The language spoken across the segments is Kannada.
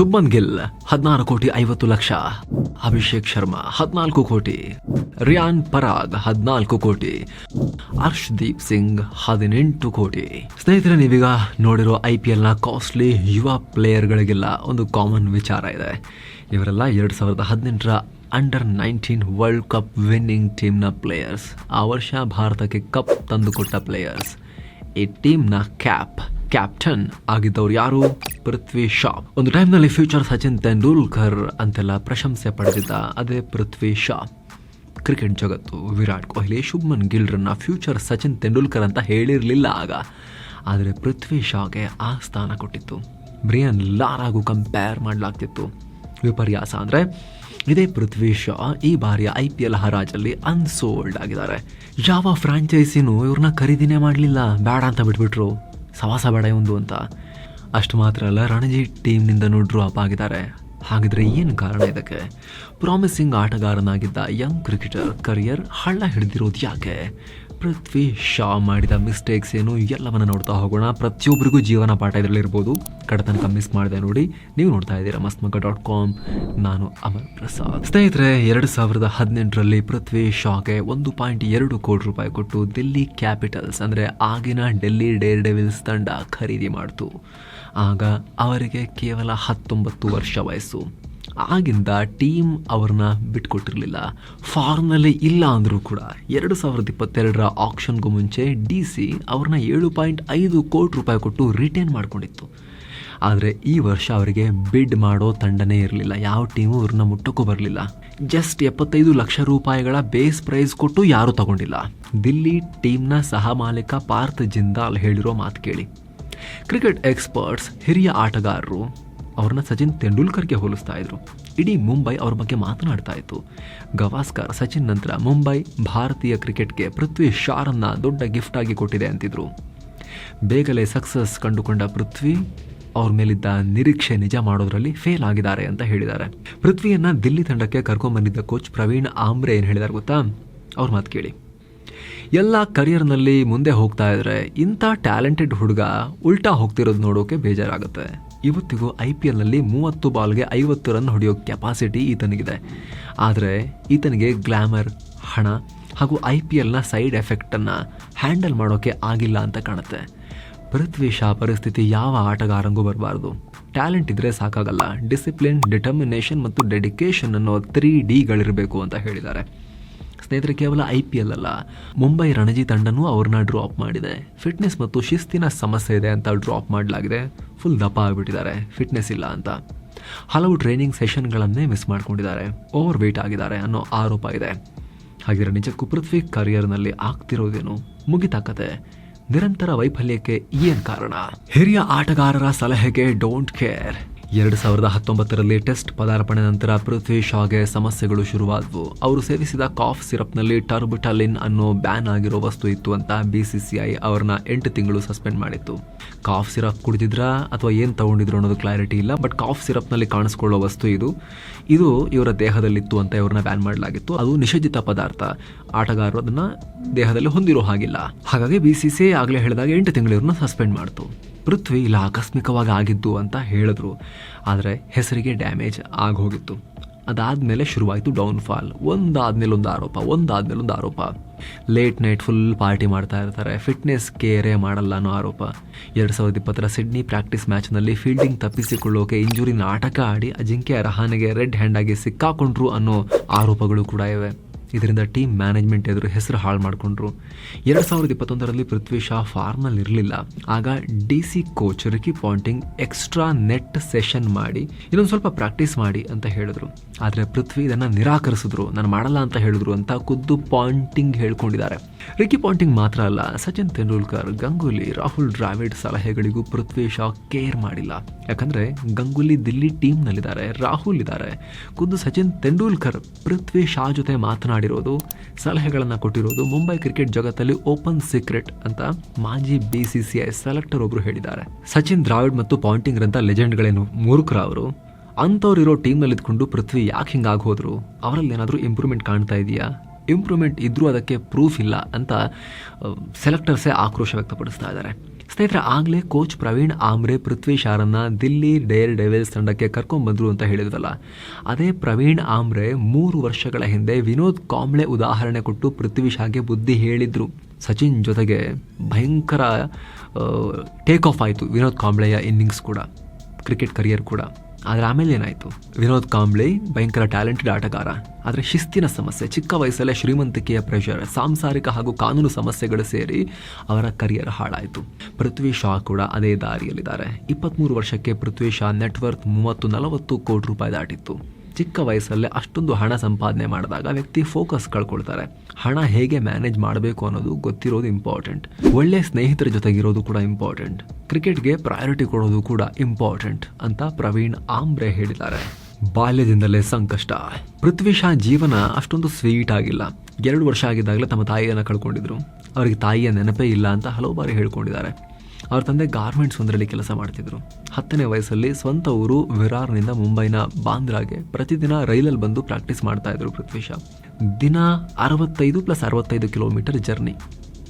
ಶುಭ್ಮನ್ ಗಿಲ್, ಹದಿನಾರು ಕೋಟಿ ಐವತ್ತು ಲಕ್ಷ. ಅಭಿಷೇಕ್ ಶರ್ಮಾ, ಹದಿನಾಲ್ಕು ಕೋಟಿ. ರಿಯಾನ್ ಪರಾಗ್, ಹದಿನಾಲ್ಕು ಕೋಟಿ. ಹರ್ಷ್ದೀಪ್ ಸಿಂಗ್, ಹದಿನೆಂಟು ಕೋಟಿ. ಸ್ನೇಹಿತರೆ, ನೀವೀಗ ನೋಡಿರೋ ಐ ಪಿ ಎಲ್ನ ಕಾಸ್ಟ್ಲಿ ಯುವ ಪ್ಲೇಯರ್ಗಳಿಗೆಲ್ಲ ಒಂದು ಕಾಮನ್ ವಿಚಾರ ಇದೆ. ಇವರೆಲ್ಲ ಎರಡು ಸಾವಿರದ ಹದಿನೆಂಟರ under nineteen world cup winning ಟೀಮ್ನ players ಆ ವರ್ಷ ಭಾರತಕ್ಕೆ ಕಪ್ ತಂದುಕೊಟ್ಟ ಪ್ಲೇಯರ್ಸ್ ಈ ಟೀಮ್ನ ಕ್ಯಾಪ್ ಕ್ಯಾಪ್ಟನ್ ಆಗಿದ್ದವ್ರು ಯಾರು? ಪೃಥ್ವಿ ಶಾ. ಒಂದು ಟೈಮ್ನಲ್ಲಿ ಫ್ಯೂಚರ್ ಸಚಿನ್ ತೆಂಡೂಲ್ಕರ್ ಅಂತೆಲ್ಲ ಪ್ರಶಂಸೆ ಪಡೆದಿದ್ದ ಅದೇ ಪೃಥ್ವಿ ಶಾ. ಕ್ರಿಕೆಟ್ ಜಗತ್ತು, ವಿರಾಟ್ ಕೊಹ್ಲಿ, ಶುಭ್ಮನ್ ಗಿಲ್ರನ್ನ ಫ್ಯೂಚರ್ ಸಚಿನ್ ತೆಂಡೂಲ್ಕರ್ ಅಂತ ಹೇಳಿರಲಿಲ್ಲ ಆಗ. ಆದರೆ ಪೃಥ್ವಿ ಶಾಗೆ ಆ ಸ್ಥಾನ ಕೊಟ್ಟಿತ್ತು. ಬ್ರಿಯನ್ ಲಾರಾಗೂ ಕಂಪೇರ್ ಮಾಡಲಾಗ್ತಿತ್ತು. ವಿಪರ್ಯಾಸ ಅಂದರೆ, ಇದೇ ಪೃಥ್ವಿ ಶಾ ಈ ಬಾರಿಯ ಐ ಪಿ ಎಲ್ ಹರಾಜಲ್ಲಿ ಅನ್ಸೋಲ್ಡ್ ಆಗಿದ್ದಾರೆ. ಯಾವ ಫ್ರಾಂಚೈಸಿನೂ ಇವ್ರನ್ನ ಖರೀದಿನೇ ಮಾಡಲಿಲ್ಲ. ಬೇಡ ಅಂತ ಬಿಟ್ಬಿಟ್ರು. ಸವಾಸ ಬೇಡ ಒಂದು ಅಂತ. ಅಷ್ಟು ಮಾತ್ರ ಅಲ್ಲ, ರಣಜಿ ಟೀಮ್ನಿಂದನೂ ಡ್ರಾಪ್ ಆಗಿದ್ದಾರೆ. ಹಾಗಿದ್ರೆ ಏನು ಕಾರಣ ಇದಕ್ಕೆ? ಪ್ರಾಮಿಸಿಂಗ್ ಆಟಗಾರನಾಗಿದ್ದ ಯಂಗ್ ಕ್ರಿಕೆಟರ್ ಕರಿಯರ್ ಹಳ್ಳ ಹಿಡಿದಿರೋದು ಯಾಕೆ? ಪೃಥ್ವಿ ಶಾ ಮಾಡಿದ ಮಿಸ್ಟೇಕ್ಸ್ ಏನು ಎಲ್ಲವನ್ನು ನೋಡ್ತಾ ಹೋಗೋಣ. ಪ್ರತಿಯೊಬ್ಬರಿಗೂ ಜೀವನ ಪಾಠ ಇದರಲ್ಲಿ ಇರ್ಬೋದು ಕಡತನಕ ಮಿಸ್ ಮಾಡಿದೆ ನೋಡಿ. ನೀವು ನೋಡ್ತಾ ಇದ್ದೀರಾ ಮಸ್ಮಗ ಡಾಟ್ ಕಾಮ್ ನಾನು ಅಮರ್ ಪ್ರಸಾದ್. ಸ್ನೇಹಿತರೆ, ಎರಡು ಸಾವಿರದ ಹದಿನೆಂಟರಲ್ಲಿ ಪೃಥ್ವಿ ಶಾಗೆ ಒಂದು ಪಾಯಿಂಟ್ ಎರಡು ಕೋಟಿ ರೂಪಾಯಿ ಕೊಟ್ಟು ದಿಲ್ಲಿ ಕ್ಯಾಪಿಟಲ್ಸ್ ಅಂದರೆ ಆಗಿನ ಡೆಲ್ಲಿ ಡೇರ್ ಡೆವಿಲ್ಸ್ ತಂಡ ಖರೀದಿ ಮಾಡಿತು. ಆಗ ಅವರಿಗೆ ಕೇವಲ ಹತ್ತೊಂಬತ್ತು ವರ್ಷ ವಯಸ್ಸು. ಆಗಿಂದ ಟೀಮ್ ಅವ್ರನ್ನ ಬಿಟ್ಕೊಟ್ಟಿರಲಿಲ್ಲ. ಫಾರ್ಮ್ನಲ್ಲಿ ಇಲ್ಲ ಅಂದರೂ ಕೂಡ ಎರಡು ಸಾವಿರದ ಇಪ್ಪತ್ತೆರಡರ ಆಕ್ಷನ್ಗೂ ಮುಂಚೆ ಡಿ ಸಿ ಅವ್ರನ್ನ ಏಳು ಪಾಯಿಂಟ್ ಐದು ಕೋಟಿ ರೂಪಾಯಿ ಕೊಟ್ಟು ರಿಟೇನ್ ಮಾಡ್ಕೊಂಡಿತ್ತು. ಆದರೆ ಈ ವರ್ಷ ಅವರಿಗೆ ಬಿಡ್ ಮಾಡೋ ತಂಡನೇ ಇರಲಿಲ್ಲ. ಯಾವ ಟೀಮು ಅವ್ರನ್ನ ಮುಟ್ಟಕ್ಕೂ ಬರಲಿಲ್ಲ. ಜಸ್ಟ್ ಎಪ್ಪತ್ತೈದು ಲಕ್ಷ ರೂಪಾಯಿಗಳ ಬೇಸ್ ಪ್ರೈಸ್ ಕೊಟ್ಟು ಯಾರೂ ತಗೊಂಡಿಲ್ಲ. ದಿಲ್ಲಿ ಟೀಮ್ನ ಸಹ ಮಾಲೀಕ ಪಾರ್ಥ್ ಜಿಂದಾಲ್ ಹೇಳಿರೋ ಮಾತು ಕೇಳಿ. ಕ್ರಿಕೆಟ್ ಎಕ್ಸ್ಪರ್ಟ್ಸ್ ಹಿರಿಯ ಆಟಗಾರರು ಅವ್ರನ್ನ ಸಚಿನ್ ತೆಂಡೂಲ್ಕರ್ಗೆ ಹೋಲಿಸ್ತಾ ಇದ್ರು. ಇಡೀ ಮುಂಬೈ ಅವ್ರ ಬಗ್ಗೆ ಮಾತನಾಡ್ತಾ ಇತ್ತು. ಗವಾಸ್ಕರ್ ಸಚಿನ್ ನಂತರ ಮುಂಬೈ ಭಾರತೀಯ ಕ್ರಿಕೆಟ್ಗೆ ಪೃಥ್ವಿ ಶಾರನ್ನ ದೊಡ್ಡ ಗಿಫ್ಟ್ ಆಗಿ ಕೊಟ್ಟಿದೆ ಅಂತಿದ್ರು. ಬೇಗಲೇ ಸಕ್ಸಸ್ ಕಂಡುಕೊಂಡ ಪೃಥ್ವಿ ಅವ್ರ ಮೇಲಿದ್ದ ನಿರೀಕ್ಷೆ ನಿಜ ಮಾಡೋದ್ರಲ್ಲಿ ಫೇಲ್ ಆಗಿದ್ದಾರೆ ಅಂತ ಹೇಳಿದ್ದಾರೆ. ಪೃಥ್ವಿಯನ್ನ ದಿಲ್ಲಿ ತಂಡಕ್ಕೆ ಕರ್ಕೊಂಬಂದಿದ್ದ ಕೋಚ್ ಪ್ರವೀಣ್ ಆಮ್ರೆ ಏನು ಹೇಳಿದಾರೆ ಗೊತ್ತಾ? ಅವ್ರ ಮಾತು ಕೇಳಿ. ಎಲ್ಲ ಕರಿಯರ್ನಲ್ಲಿ ಮುಂದೆ ಹೋಗ್ತಾ ಇದ್ರೆ ಇಂಥ ಟ್ಯಾಲೆಂಟೆಡ್ ಹುಡುಗ ಉಲ್ಟಾ ಹೋಗ್ತಿರೋದು ನೋಡೋಕೆ ಬೇಜಾರಾಗುತ್ತೆ. ಇವತ್ತಿಗೂ ಐ ಪಿ ಎಲ್ನಲ್ಲಿ ಮೂವತ್ತು ಬಾಲ್ಗೆ ಐವತ್ತು ರನ್ ಹೊಡೆಯೋ ಕೆಪಾಸಿಟಿ ಈತನಿಗಿದೆ. ಆದರೆ ಈತನಿಗೆ ಗ್ಲ್ಯಾಮರ್ ಹಣ ಹಾಗೂ ಐ ಪಿ ಎಲ್ನ ಸೈಡ್ ಎಫೆಕ್ಟನ್ನು ಹ್ಯಾಂಡಲ್ ಮಾಡೋಕ್ಕೆ ಆಗಿಲ್ಲ ಅಂತ ಕಾಣುತ್ತೆ. ಪೃಥ್ವಿ ಶಾ ಪರಿಸ್ಥಿತಿ ಯಾವ ಆಟಗಾರಂಗೂ ಬರಬಾರ್ದು. ಟ್ಯಾಲೆಂಟ್ ಇದ್ದರೆ ಸಾಕಾಗಲ್ಲ. ಡಿಸಿಪ್ಲಿನ್ ಡಿಟರ್ಮಿನೇಷನ್ ಮತ್ತು ಡೆಡಿಕೇಶನ್ ಅನ್ನೋ ತ್ರೀ ಡಿಗಳಿರಬೇಕು ಅಂತ ಹೇಳಿದ್ದಾರೆ. ಸ್ನೇಹಿತರೆ, ಕೇವಲ ಐ ಪಿ ಎಲ್ ಅಲ್ಲ, ಮುಂಬೈ ರಣಜಿ ತಂಡನೂ ಅವ್ರನ್ನ ಡ್ರಾಪ್ ಮಾಡಿದೆ. ಫಿಟ್ನೆಸ್ ಮತ್ತು ಶಿಸ್ತಿನ ಸಮಸ್ಯೆ ಇದೆ ಅಂತ ಡ್ರಾಪ್ ಮಾಡಲಾಗಿದೆ. ಫುಲ್ ದಪ್ಪ ಆಗಿಬಿಟ್ಟಿದ್ದಾರೆ. ಫಿಟ್ನೆಸ್ ಇಲ್ಲ ಅಂತ. ಹಲವು ಟ್ರೈನಿಂಗ್ ಸೆಷನ್ಗಳನ್ನೇ ಮಿಸ್ ಮಾಡ್ಕೊಂಡಿದ್ದಾರೆ. ಓವರ್ ವೆಯ್ಟ್ ಆಗಿದ್ದಾರೆ ಅನ್ನೋ ಆರೋಪ ಇದೆ. ಹಾಗಿದ್ರೆ ನಿಜಕ್ಕೂ ಪೃಥ್ವಿ ಕರಿಯರ್ನಲ್ಲಿ ಆಗ್ತಿರೋದೇನು? ಮುಗಿತಾಕತೆ ನಿರಂತರ ವೈಫಲ್ಯಕ್ಕೆ ಏನ್ ಕಾರಣ? ಹಿರಿಯ ಆಟಗಾರರ ಸಲಹೆಗೆ ಡೋಂಟ್ ಕೇರ್ ಎರಡು ಸಾವಿರದ ಹತ್ತೊಂಬತ್ತರಲ್ಲಿ ಟೆಸ್ಟ್ ಪದಾರ್ಪಣೆ ನಂತರ ಪೃಥ್ವಿ ಶಾಗೆ ಸಮಸ್ಯೆಗಳು ಶುರುವಾದವು. ಅವರು ಸೇವಿಸಿದ ಕಾಫ್ ಸಿರಪ್ನಲ್ಲಿ ಟರ್ಬಿಟಲಿನ್ ಅನ್ನೋ ಬ್ಯಾನ್ ಆಗಿರೋ ವಸ್ತು ಇತ್ತು ಅಂತ ಬಿಸಿಸಿಐ ಅವ್ರನ್ನ ಎಂಟು ತಿಂಗಳು ಸಸ್ಪೆಂಡ್ ಮಾಡಿತ್ತು. ಕಾಫ್ ಸಿರಪ್ ಕುಡಿದಿದ್ರಾ ಅಥವಾ ಏನು ತಗೊಂಡಿದ್ರು ಅನ್ನೋದು ಕ್ಲಾರಿಟಿ ಇಲ್ಲ, ಬಟ್ ಕಾಫ್ ಸಿರಪ್ನಲ್ಲಿ ಕಾಣಿಸ್ಕೊಳ್ಳೋ ವಸ್ತು ಇದು. ಇದು ಇವರ ದೇಹದಲ್ಲಿತ್ತು ಅಂತ ಇವ್ರನ್ನ ಬ್ಯಾನ್ ಮಾಡಲಾಗಿತ್ತು. ಅದು ನಿಷೇಧಿತ ಪದಾರ್ಥ. ಆಟಗಾರರು ಅದನ್ನ ದೇಹದಲ್ಲಿ ಹೊಂದಿರೋ ಹಾಗಿಲ್ಲ. ಹಾಗಾಗಿ ಬಿಸಿಸಿಐ ಆಗಲೇ ಹೇಳಿದಾಗ ಎಂಟು ತಿಂಗಳು ಇವ್ರನ್ನ ಸಸ್ಪೆಂಡ್ ಮಾಡ್ತು. ಪೃಥ್ವಿ ಇಲ್ಲ ಆಕಸ್ಮಿಕವಾಗಿ ಆಗಿದ್ದು ಅಂತ ಹೇಳಿದ್ರು. ಆದರೆ ಹೆಸರಿಗೆ ಡ್ಯಾಮೇಜ್ ಆಗೋಗಿತ್ತು. ಅದಾದಮೇಲೆ ಶುರುವಾಯಿತು ಡೌನ್ಫಾಲ್. ಒಂದಾದ್ಮೇಲೆ ಒಂದು ಆರೋಪ, ಒಂದಾದ್ಮೇಲೆ ಒಂದು ಆರೋಪ. ಲೇಟ್ ನೈಟ್ ಫುಲ್ ಪಾರ್ಟಿ ಮಾಡ್ತಾ ಇರ್ತಾರೆ. ಫಿಟ್ನೆಸ್ ಕೇರೇ ಮಾಡಲ್ಲ ಅನ್ನೋ ಆರೋಪ. ಎರಡು ಸಾವಿರದ ಇಪ್ಪತ್ತರ ಸಿಡ್ನಿ ಪ್ರಾಕ್ಟೀಸ್ ಮ್ಯಾಚ್ನಲ್ಲಿ ಫೀಲ್ಡಿಂಗ್ ತಪ್ಪಿಸಿಕೊಳ್ಳೋಕೆ ಇಂಜುರಿ ನಾಟಕ ಆಡಿ ಅಜಿಂಕ್ಯ ರಹಾನೆಗೆ ರೆಡ್ ಹ್ಯಾಂಡ್ ಆಗಿ ಸಿಕ್ಕಾಕೊಂಡ್ರು ಅನ್ನೋ ಆರೋಪಗಳು ಕೂಡ ಇವೆ. ಇದರಿಂದ ಟೀಮ್ ಮ್ಯಾನೇಜ್ಮೆಂಟ್ ಎದುರು ಹೆಸರು ಹಾಳು ಮಾಡಿಕೊಂಡ್ರು. ಎರಡು ಸಾವಿರದ ಇಪ್ಪತ್ತೊಂದರಲ್ಲಿ ಪೃಥ್ವಿ ಶಾ ಫಾರ್ಮ್ನಲ್ಲಿ ಇರಲಿಲ್ಲ ಆಗ D C coach Ricky Ponting extra net session ಮಾಡಿ, ಇನ್ನೊಂದು ಸ್ವಲ್ಪ ಪ್ರಾಕ್ಟೀಸ್ ಮಾಡಿ ಅಂತ ಹೇಳಿದ್ರು. ಆದರೆ ಪೃಥ್ವಿ ಇದನ್ನು ನಿರಾಕರಿಸಿದ್ರು. ನಾನು ಮಾಡಲ್ಲ ಅಂತ ಹೇಳಿದ್ರು ಅಂತ ಖುದ್ದು ಪಾಂಟಿಂಗ್ ಹೇಳ್ಕೊಂಡಿದ್ದಾರೆ. ರಿಕಿ ಪಾಂಟಿಂಗ್ ಮಾತ್ರ ಅಲ್ಲ, ಸಚಿನ್ ತೆಂಡೂಲ್ಕರ್, ಗಂಗೂಲಿ, ರಾಹುಲ್ ಡ್ರಾವಿಡ್ ಸಲಹೆಗಳಿಗೂ ಪೃಥ್ವಿ ಶಾ ಕೇರ್ ಮಾಡಿಲ್ಲ. ಯಾಕಂದ್ರೆ ಗಂಗೂಲಿ ದಿಲ್ಲಿ ಟೀಮ್ನಲ್ಲಿದ್ದಾರೆ, ರಾಹುಲ್ ಇದ್ದಾರೆ. ಖುದ್ದು ಸಚಿನ್ ತೆಂಡೂಲ್ಕರ್ ಪೃಥ್ವಿ ಶಾ ಜೊತೆ ಮಾತನಾಡಿರೋದು ಸಲಹೆಗಳನ್ನು ಕೊಟ್ಟಿರೋದು ಮುಂಬೈ ಕ್ರಿಕೆಟ್ ಜಗತ್ತಲ್ಲಿ ಓಪನ್ ಸೀಕ್ರೆಟ್ ಅಂತ ಮಾಜಿ ಬಿ ಐ ಸೆಲೆಕ್ಟರ್ ಒಬ್ರು ಹೇಳಿದ್ದಾರೆ. ಸಚಿನ್ ದ್ರಾವಿಡ್ ಮತ್ತು ಪಾಂಟಿಂಗ್ ರಂತ ಲೆಜೆಂಡ್ಗಳೇನು ಮೂರ್ಖರ ಅವರು ಅಂಥವ್ರು ಇರೋ ಟೀಮ್ನಲ್ಲಿ ಇದ್ಕೊಂಡು ಪೃಥ್ವಿ ಯಾಕೆ ಹಿಂಗಾಗಿ ಹೋದ್ರು? ಅವರಲ್ಲಿ ಏನಾದರೂ ಇಂಪ್ರೂವ್ಮೆಂಟ್ ಕಾಣ್ತಾ ಇದೆಯಾ? ಇಂಪ್ರೂವ್ಮೆಂಟ್ ಇದ್ರೂ ಅದಕ್ಕೆ ಪ್ರೂಫ್ ಇಲ್ಲ ಅಂತ ಸೆಲೆಕ್ಟರ್ಸೇ ಆಕ್ರೋಶ ವ್ಯಕ್ತಪಡಿಸ್ತಾ ಇದ್ದಾರೆ. ಸ್ನೇಹಿತರೆ, ಆಗಲೇ ಕೋಚ್ ಪ್ರವೀಣ್ ಆಮ್ರೆ ಪೃಥ್ವಿ ಶಾರನ್ನ ದಿಲ್ಲಿ ಡೇರ್ ಡೆವಿಲ್ಸ್ ತಂಡಕ್ಕೆ ಕರ್ಕೊಂಡ್ಬಂದ್ರು ಅಂತ ಹೇಳಿದ್ರಲ್ಲ. ಅದೇ ಪ್ರವೀಣ್ ಆಮ್ರೆ ಮೂರು ವರ್ಷಗಳ ಹಿಂದೆ ವಿನೋದ್ ಕಾಂಬ್ಳೆ ಉದಾಹರಣೆ ಕೊಟ್ಟು ಪೃಥ್ವಿ ಶಾಗೆ ಬುದ್ಧಿ ಹೇಳಿದ್ರು. ಸಚಿನ್ ಜೊತೆಗೆ ಭಯಂಕರ ಟೇಕ್ ಆಫ್ ಆಯಿತು ವಿನೋದ್ ಕಾಂಬ್ಳೆಯ ಇನ್ನಿಂಗ್ಸ್ ಕೂಡ ಕ್ರಿಕೆಟ್ ಕರಿಯರ್ ಕೂಡ. ಆದರೆ ಆಮೇಲೆ ಏನಾಯಿತು? ವಿನೋದ್ ಕಾಂಬ್ಳೆ, ಭಯಂಕರ ಟ್ಯಾಲೆಂಟೆಡ್ ಆಟಗಾರ. ಆದರೆ ಶಿಸ್ತಿನ ಸಮಸ್ಯೆ, ಚಿಕ್ಕ ವಯಸ್ಸಲ್ಲೇ ಶ್ರೀಮಂತಿಕೆಯ ಪ್ರೆಷರ್ ಸಾಂಸಾರಿಕ ಹಾಗೂ ಕಾನೂನು ಸಮಸ್ಯೆಗಳು ಸೇರಿ ಅವರ ಕರಿಯರ್ ಹಾಳಾಯಿತು. ಪೃಥ್ವಿ ಶಾ ಕೂಡ ಅದೇ ದಾರಿಯಲ್ಲಿದ್ದಾರೆ. ಇಪ್ಪತ್ತ್ಮೂರು ವರ್ಷಕ್ಕೆ ಪೃಥ್ವಿ ಶಾ ನೆಟ್ವರ್ತ್ ಮೂವತ್ತು ನಲವತ್ತು ಕೋಟಿ ರೂಪಾಯಿ ದಾಟಿತ್ತು. ಚಿಕ್ಕ ವಯಸ್ಸಲ್ಲೇ ಅಷ್ಟೊಂದು ಹಣ ಸಂಪಾದನೆ ಮಾಡಿದಾಗ ವ್ಯಕ್ತಿ ಫೋಕಸ್ ಕಳ್ಕೊಳ್ತಾರೆ. ಹಣ ಹೇಗೆ ಮ್ಯಾನೇಜ್ ಮಾಡಬೇಕು ಅನ್ನೋದು ಗೊತ್ತಿರೋದು ಇಂಪಾರ್ಟೆಂಟ್ ಒಳ್ಳೆ ಸ್ನೇಹಿತರ ಜೊತೆಗಿರೋದು ಕೂಡ ಇಂಪಾರ್ಟೆಂಟ್ ಕ್ರಿಕೆಟ್ಗೆ ಪ್ರಯಾರಿಟಿ ಕೊಡೋದು ಕೂಡ ಇಂಪಾರ್ಟೆಂಟ್ ಅಂತ ಪ್ರವೀಣ್ ಆಂಬ್ರೆ ಹೇಳಿದ್ದಾರೆ. ಬಾಲ್ಯದಿಂದಲೇ ಸಂಕಷ್ಟ. ಪೃಥ್ವಿ ಶಾ ಜೀವನ ಅಷ್ಟೊಂದು ಸ್ವೀಟ್ ಆಗಿಲ್ಲ. ಎರಡು ವರ್ಷ ಆಗಿದ್ದಾಗಲೇ ತಮ್ಮ ತಾಯಿಯನ್ನು ಕಳ್ಕೊಂಡಿದ್ರು. ಅವರಿಗೆ ತಾಯಿಯ ನೆನಪೇ ಇಲ್ಲ ಅಂತ ಹಲವು ಬಾರಿ ಹೇಳ್ಕೊಂಡಿದ್ದಾರೆ. ಅವ್ರ ತಂದೆ ಗಾರ್ಮೆಂಟ್ಸ್ ಒಂದರಲ್ಲಿ ಕೆಲಸ ಮಾಡ್ತಿದ್ರು. ಹತ್ತನೇ ವಯಸ್ಸಲ್ಲಿ ಸ್ವಂತ ಊರು ವಿರಾರ್ನಿಂದ ಮುಂಬೈನ ಬಾಂದ್ರಾಗೆ ಪ್ರತಿದಿನ ರೈಲಲ್ಲಿ ಬಂದು ಪ್ರಾಕ್ಟೀಸ್ ಮಾಡ್ತಾ ಇದ್ರು ಪೃಥ್ವಿ ಶಾ ದಿನ ಅರವತ್ತೈದು ಪ್ಲಸ್ ಅರವತ್ತೈದು kilometre journey.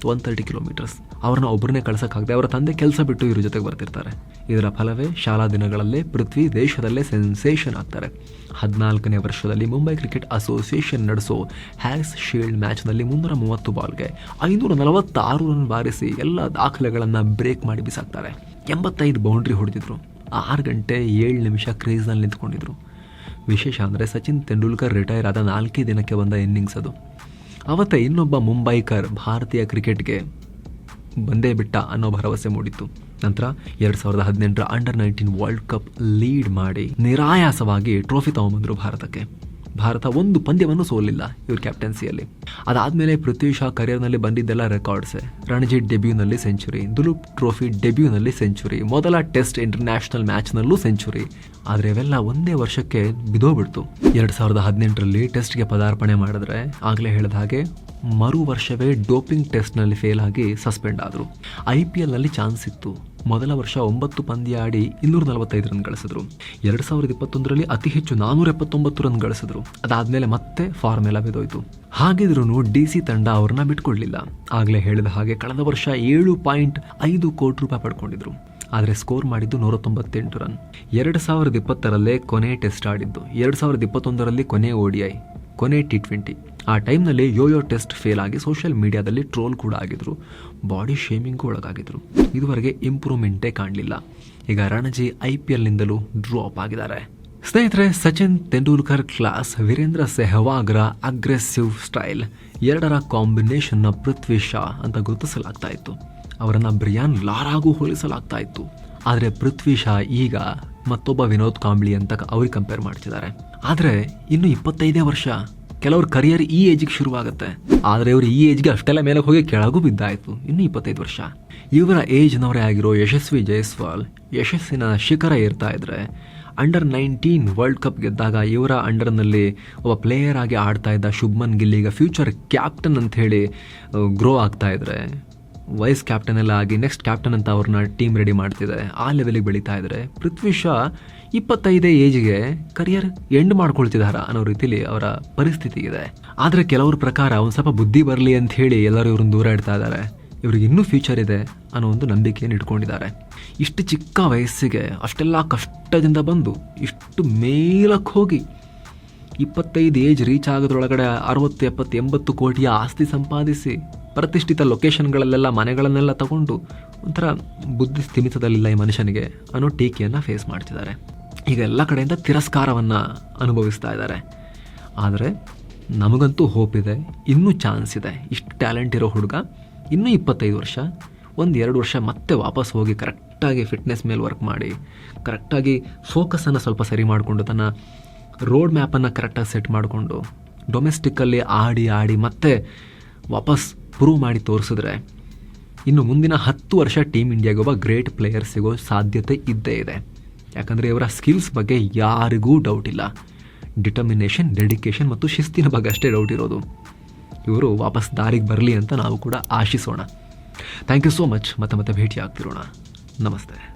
One thirty kilometres. ಅವ್ರನ್ನ ಒಬ್ಬರನ್ನೇ ಕಳ್ಸೋಕ್ಕಾಗದೆ ಅವರ ತಂದೆ ಕೆಲಸ ಬಿಟ್ಟು ಇವ್ರ ಜೊತೆಗೆ ಬರ್ತಿರ್ತಾರೆ. ಇದರ ಫಲವೇ ಶಾಲಾ ದಿನಗಳಲ್ಲೇ ಪೃಥ್ವಿ ದೇಶದಲ್ಲೇ ಸೆನ್ಸೇಷನ್ ಆಗ್ತಾರೆ. ಹದಿನಾಲ್ಕನೇ ವರ್ಷದಲ್ಲಿ ಮುಂಬೈ ಕ್ರಿಕೆಟ್ ಅಸೋಸಿಯೇಷನ್ ನಡೆಸೋ ಹ್ಯಾಸ್ ಶೀಲ್ಡ್ ಮ್ಯಾಚ್ನಲ್ಲಿ ಮುನ್ನೂರ ಮೂವತ್ತು ಬಾಲ್ಗೆ ಐನೂರ ನಲವತ್ತಾರು ರನ್ ಬಾರಿಸಿ ಎಲ್ಲ ದಾಖಲೆಗಳನ್ನು ಬ್ರೇಕ್ ಮಾಡಿ ಬಿಸಾಕ್ತಾರೆ. ಎಂಬತ್ತೈದು ಬೌಂಡ್ರಿ ಹೊಡೆದಿದ್ರು. ಆರು ಗಂಟೆ ಏಳು ನಿಮಿಷ ಕ್ರೇಜ್ನಲ್ಲಿ ನಿಂತ್ಕೊಂಡಿದ್ರು. ವಿಶೇಷ ಅಂದರೆ ಸಚಿನ್ ತೆಂಡೂಲ್ಕರ್ ರಿಟೈರ್ ಆದ ನಾಲ್ಕೇ ದಿನಕ್ಕೆ ಬಂದ ಇನ್ನಿಂಗ್ಸ್ ಅದು. ಅವತ್ತೇ ಇನ್ನೊಬ್ಬ ಮುಂಬೈಕರ್ ಭಾರತೀಯ ಕ್ರಿಕೆಟ್ಗೆ ಬಂದೇ ಬಿಟ್ಟ ಅನ್ನೋ ಭರವಸೆ ಮೂಡಿತ್ತು. ನಂತರ ಎರಡು ಸಾವಿರದ ಹದಿನೆಂಟರ under nineteen world cup lead ಮಾಡಿ ನಿರಾಯಾಸವಾಗಿ ಟ್ರೋಫಿ ತಗೊಂಡ್ಬಂದ್ರು ಭಾರತಕ್ಕೆ. ಭಾರತ ಒಂದು ಪಂದ್ಯವನ್ನು ಸೋಲಿಲ್ಲ ಇವ್ರ ಕ್ಯಾಪ್ಟನ್ಸಿಯಲ್ಲಿ ಅದಾದಮೇಲೆ ಪೃಥ್ವಿ ಶಾ ಕರಿಯರ್ನಲ್ಲಿ ಬಂದಿದ್ದೆಲ್ಲ ರೆಕಾರ್ಡ್ಸೆ ರಣಜಿ ಡೆಬ್ಯೂನಲ್ಲಿ ಸೆಂಚುರಿ ದುಲುಪ್ ಟ್ರೋಫಿ ಡೆಬ್ಯೂನಲ್ಲಿ ಸೆಂಚುರಿ ಮೊದಲ ಟೆಸ್ಟ್ ಇಂಟರ್ನ್ಯಾಷನಲ್ ಮ್ಯಾಚ್ನಲ್ಲೂ ಸೆಂಚುರಿ ಆದರೆ ಇವೆಲ್ಲ ಒಂದೇ ವರ್ಷಕ್ಕೆ ಬಿದೋಗ್ಬಿಡ್ತು. ಎರಡು ಸಾವಿರದ ಹದಿನೆಂಟರಲ್ಲಿ ಟೆಸ್ಟ್ಗೆ ಪದಾರ್ಪಣೆ ಮಾಡಿದ್ರೆ ಆಗಲೇ ಹೇಳಿದ ಹಾಗೆ ಮರು ವರ್ಷವೇ ಡೋಪಿಂಗ್ ಟೆಸ್ಟ್ನಲ್ಲಿ ಫೇಲ್ ಆಗಿ ಸಸ್ಪೆಂಡ್ ಆದರು. ಐ ಪಿ ಎಲ್ನಲ್ಲಿ ಚಾನ್ಸ್ ಇತ್ತು. ಮೊದಲ ವರ್ಷ ಒಂಬತ್ತು ಪಂದ್ಯ ಆಡಿ ಇನ್ನೂರ ನಲವತ್ತೈದು ರನ್ ಗಳಿಸಿದ್ರು. ಎರಡು ಸಾವಿರದ ಇಪ್ಪತ್ತೊಂದರಲ್ಲಿ ಅತಿ ಹೆಚ್ಚು ನಾನೂರ ಎಪ್ಪತ್ತೊಂಬತ್ತು ರನ್ ಗಳಿಸಿದ್ರು. ಅದಾದಮೇಲೆ ಮತ್ತೆ ಫಾರ್ಮ್ ಎಲ್ಲ ಬಿದೋಯ್ತು. ಹಾಗಿದ್ರೂ ಡಿ ಸಿ ತಂಡ ಅವ್ರನ್ನ ಬಿಟ್ಕೊಳ್ಳಿಲ್ಲ ಆಗಲೇ ಹೇಳಿದ ಹಾಗೆ ಕಳೆದ ವರ್ಷ ಏಳು ಪಾಯಿಂಟ್ ಐದು ಕೋಟಿ ರೂಪಾಯಿ ಪಡ್ಕೊಂಡಿದ್ರು. ಆದರೆ ಸ್ಕೋರ್ ಮಾಡಿದ್ದು ನೂರ ತೊಂಬತ್ತೆಂಟು ರನ್. ಎರಡು ಸಾವಿರದ ಇಪ್ಪತ್ತರಲ್ಲೇ ಕೊನೆ ಟೆಸ್ಟ್ ಆಡಿದ್ದು. ಎರಡು ಸಾವಿರದ ಇಪ್ಪತ್ತೊಂದರಲ್ಲಿ ಕೊನೆ ಓಡಿಐ ಕೊನೆ ಟಿ ಟ್ವೆಂಟಿ ಆ ಟೈಮ್ನಲ್ಲಿ ಯೋಯೋ ಟೆಸ್ಟ್ ಫೇಲ್ ಆಗಿ ಸೋಷಿಯಲ್ ಮೀಡಿಯಾದಲ್ಲಿ ಟ್ರೋಲ್ ಕೂಡ ಆಗಿದ್ರು. ಬಾಡಿ ಶೇಮಿಂಗ್ಗೂ ಒಳಗಾಗಿದ್ರು. ಇದುವರೆಗೆ ಇಂಪ್ರೂವ್ಮೆಂಟೇ ಕಾಣಲಿಲ್ಲ. ಈಗ ರಣಜಿ ಐ ಪಿ ಎಲ್ನಿಂದಲೂ ಡ್ರಾಪ್ ಆಗಿದ್ದಾರೆ. ಸ್ನೇಹಿತರೆ, ಸಚಿನ್ ತೆಂಡೂಲ್ಕರ್ ಕ್ಲಾಸ್ ವೀರೇಂದ್ರ ಸೆಹವಾಗ್ರ ಅಗ್ರೆಸಿವ್ ಸ್ಟೈಲ್ ಎರಡರ ಕಾಂಬಿನೇಷನ್ನ ಪೃಥ್ವಿ ಶಾ ಅಂತ ಗುರುತಿಸಲಾಗ್ತಾ ಇತ್ತು. ಅವರನ್ನು ಬ್ರಿಯಾನ್ ಲಾರಾಗೂ ಹೋಲಿಸಲಾಗ್ತಾ ಇತ್ತು. ಆದರೆ ಪೃಥ್ವಿ ಶಾ ಈಗ ಮತ್ತೊಬ್ಬ ವಿನೋದ್ ಕಾಂಬ್ಳಿ ಅಂತ ಅವ್ರಿಗೆ ಕಂಪೇರ್ ಮಾಡ್ತಿದ್ದಾರೆ. ಆದರೆ ಇನ್ನು ಇಪ್ಪತ್ತೈದೇ ವರ್ಷ. ಕೆಲವ್ರ ಕರಿಯರ್ ಈ ಏಜಿಗೆ ಶುರುವಾಗುತ್ತೆ. ಆದರೆ ಇವರು ಈ ಏಜ್ಗೆ ಅಷ್ಟೆಲ್ಲ ಮೇಲೆ ಹೋಗಿ ಕೆಳಗೂ ಬಿದ್ದಾಯಿತು. ಇನ್ನು ಇಪ್ಪತ್ತೈದು ವರ್ಷ. ಇವರ ಏಜ್ನವರೇ ಆಗಿರೋ ಯಶಸ್ವಿ ಜಯಸ್ವಾಲ್ ಯಶಸ್ಸಿನ ಶಿಖರ ಏರ್ತಾ ಇದ್ರೆ ಅಂಡರ್ ನೈನ್ಟೀನ್ ವರ್ಲ್ಡ್ ಕಪ್ ಗೆದ್ದಾಗ ಇವರ ಅಂಡರ್ನಲ್ಲಿ ಒಬ್ಬ ಪ್ಲೇಯರ್ ಆಗಿ ಆಡ್ತಾ ಇದ್ದ ಶುಭ್ಮನ್ ಗಿಲ್ ಈಗ ಫ್ಯೂಚರ್ ಕ್ಯಾಪ್ಟನ್ ಅಂತ ಹೇಳಿ ಗ್ರೋ ಆಗ್ತಾ ಇದ್ರೆ. ವೈಸ್ ಕ್ಯಾಪ್ಟನ್ ಎಲ್ಲ ಆಗಿ ನೆಕ್ಸ್ಟ್ ಕ್ಯಾಪ್ಟನ್ ಅಂತ ಅವ್ರನ್ನ ಟೀಮ್ ರೆಡಿ ಮಾಡ್ತಿದೆ. ಆ ಲೆವೆಲಿಗೆ ಬೆಳೀತಾ ಇದ್ರೆ. ಪೃಥ್ವಿ ಶಾ ಇಪ್ಪತ್ತೈದೇ ಏಜ್ಗೆ ಕರಿಯರ್ ಎಂಡ್ ಮಾಡ್ಕೊಳ್ತಿದಾರ ಅನ್ನೋ ರೀತಿಲಿ ಅವರ ಪರಿಸ್ಥಿತಿ ಇದೆ. ಆದರೆ ಕೆಲವ್ರ ಪ್ರಕಾರ ಒಂದು ಸ್ವಲ್ಪ ಬುದ್ಧಿ ಬರಲಿ ಅಂತ ಹೇಳಿ ಎಲ್ಲರೂ ಇವ್ರನ್ನ ದೂರ ಇಡ್ತಾ ಇದ್ದಾರೆ. ಇವ್ರಿಗೆ ಇನ್ನೂ ಫ್ಯೂಚರ್ ಇದೆ ಅನ್ನೋ ಒಂದು ನಂಬಿಕೆಯನ್ನು ಇಟ್ಕೊಂಡಿದ್ದಾರೆ. ಇಷ್ಟು ಚಿಕ್ಕ ವಯಸ್ಸಿಗೆ ಅಷ್ಟೆಲ್ಲ ಕಷ್ಟದಿಂದ ಬಂದು ಇಷ್ಟು ಮೇಲಕ್ಕೆ ಹೋಗಿ ಇಪ್ಪತ್ತೈದು ಏಜ್ ರೀಚ್ ಆಗೋದ್ರೊಳಗಡೆ ಅರವತ್ತು, ಎಪ್ಪತ್ತು, ಎಂಬತ್ತು ಕೋಟಿಯ ಆಸ್ತಿ ಸಂಪಾದಿಸಿ ಪ್ರತಿಷ್ಠಿತ ಲೊಕೇಶನ್ಗಳಲ್ಲೆಲ್ಲ ಮನೆಗಳನ್ನೆಲ್ಲ ತಗೊಂಡು ಒಂಥರ ಬುದ್ಧಿ ಸ್ಥಿಮಿತದಲ್ಲಿಲ್ಲ ಈ ಮನುಷ್ಯನಿಗೆ ಅನ್ನೋ ಟೀಕೆಯನ್ನು ಫೇಸ್ ಮಾಡ್ತಿದ್ದಾರೆ. ಈಗ ಎಲ್ಲ ಕಡೆಯಿಂದ ತಿರಸ್ಕಾರವನ್ನು ಅನುಭವಿಸ್ತಾ ಇದ್ದಾರೆ. ಆದರೆ ನಮಗಂತೂ ಹೋಪ್ ಇದೆ, ಇನ್ನೂ ಚಾನ್ಸ್ ಇದೆ. ಇಷ್ಟು ಟ್ಯಾಲೆಂಟ್ ಇರೋ ಹುಡುಗ ಇನ್ನೂ ಇಪ್ಪತ್ತೈದು ವರ್ಷ, ಒಂದು ಎರಡು ವರ್ಷ ಮತ್ತೆ ವಾಪಸ್ ಹೋಗಿ ಕರೆಕ್ಟಾಗಿ ಫಿಟ್ನೆಸ್ ಮೇಲೆ ವರ್ಕ್ ಮಾಡಿ ಕರೆಕ್ಟಾಗಿ ಫೋಕಸನ್ನು ಸ್ವಲ್ಪ ಸರಿ ಮಾಡಿಕೊಂಡು ತನ್ನ ರೋಡ್ ಮ್ಯಾಪನ್ನು ಕರೆಕ್ಟಾಗಿ ಸೆಟ್ ಮಾಡಿಕೊಂಡು ಡೊಮೆಸ್ಟಿಕ್ಕಲ್ಲಿ ಆಡಿ ಆಡಿ ಮತ್ತೆ ವಾಪಸ್ ಪ್ರೂವ್ ಮಾಡಿ ತೋರಿಸಿದ್ರೆ ಇನ್ನು ಮುಂದಿನ ಹತ್ತು ವರ್ಷ ಟೀಮ್ ಇಂಡಿಯಾಗೆ ಒಬ್ಬ ಗ್ರೇಟ್ ಪ್ಲೇಯರ್ ಸಿಗೋ ಸಾಧ್ಯತೆ ಇದ್ದೇ ಇದೆ. ಯಾಕಂದರೆ ಇವರ ಸ್ಕಿಲ್ಸ್ ಬಗ್ಗೆ ಯಾರಿಗೂ ಡೌಟ್ ಇಲ್ಲ. ಡಿಟರ್ಮಿನೇಷನ್ ಡೆಡಿಕೇಶನ್ ಮತ್ತು ಶಿಸ್ತಿನ ಬಗ್ಗೆ ಅಷ್ಟೇ ಡೌಟ್ ಇರೋದು. ಇವರು ವಾಪಸ್ ದಾರಿಗೆ ಬರಲಿ ಅಂತ ನಾವು ಕೂಡ ಆಶಿಸೋಣ. ಥ್ಯಾಂಕ್ ಯು ಸೋ ಮಚ್ ಮತ್ತೆ ಮತ್ತೆ ಭೇಟಿ ಆಗ್ತಿರೋಣ ನಮಸ್ತೆ.